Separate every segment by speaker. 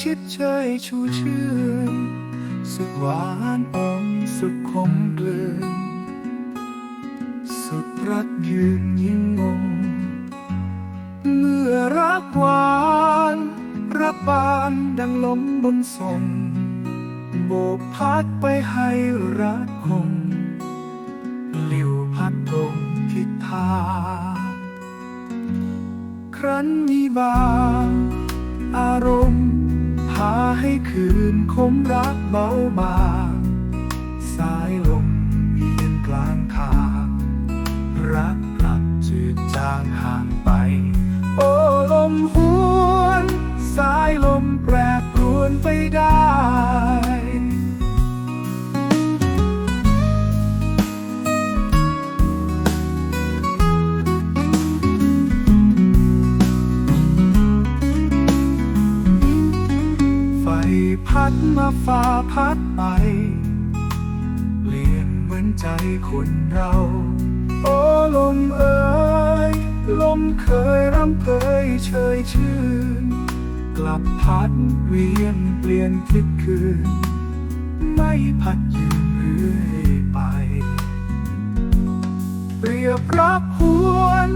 Speaker 1: ชิดเชยชูชื่น สุดหวานอมสุดคมกลืน สุดรักยืนยิ่งงง เมื่อรักหวานรักบานดังลมบนทรงโบกพัดไปให้รักคงหลิวพัดตรงทิศทางครั้นมีบางอารมณ์ คืนคมรักเบาบางสายลมเวียนกลางทาง รักกลับจืดจางห่างไป โอ้ลมหวน สายลมแปรปรวนไปได้ พัดมาฟ้าพัดไป เปลี่ยนเหมือนใจคนเรา โอ้ลมเอ่ยลมเคยรำเพยเชยชื่น กลับพัดเวียนเปลี่ยนทิศคืน ไม่พัดยืนเรื่อยไป เปรียบรักหวน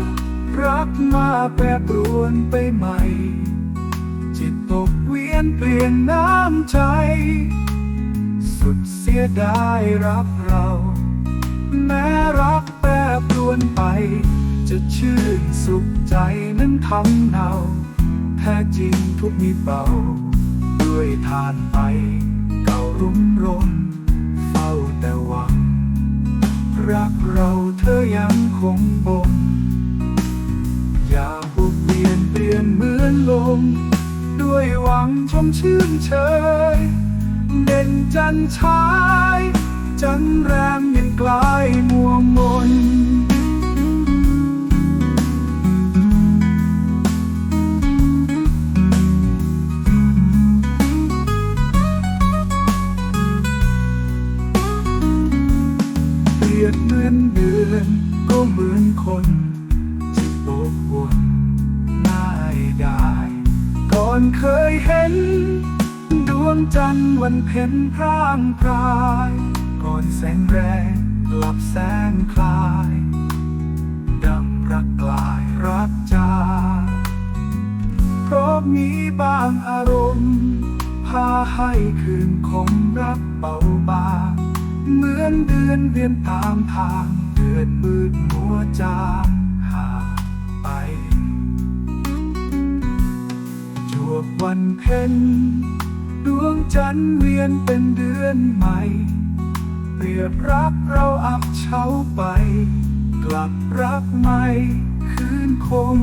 Speaker 1: รักมาแปรปรวนไปใหม่ จิตตกเวียนเปลี่ยนน้ำใจ สุดเสียดายรักเรา แม้รักแปรปรวนไป จะชื่นสุขใจนั้นทำเนาแท้จริงทุกมีเบา ด้วยทานไปเก่ารุ่มรนเฝ้าแต่หวัง รักเราเธอยังคงบงอย่าบุกเปลี่ยนเปลี่ยนเหมือนลม ด้วยหวังชมชื่นเชย เด่นจันทาย จันแรมยังกลายมัวมนเปรียบเหมือนเดือนก็เหมือน เคยเห็น ดวงจันทร์วันเพ็ญพร่างพรายก่อนแสงแรงหลับแสงคลายดังรักกลายรักจาเพราะมีบางอารมณ์พาให้คืนคงรักเบาบางเหมือนเดือนเวียนตามทางเดือนมืดมัวจาง วันเพ็ญดวงจันทร์เวียนเป็นเดือนใหม่ เปรียบรักเราอับเฉาไป กลับรักใหม่คืนคง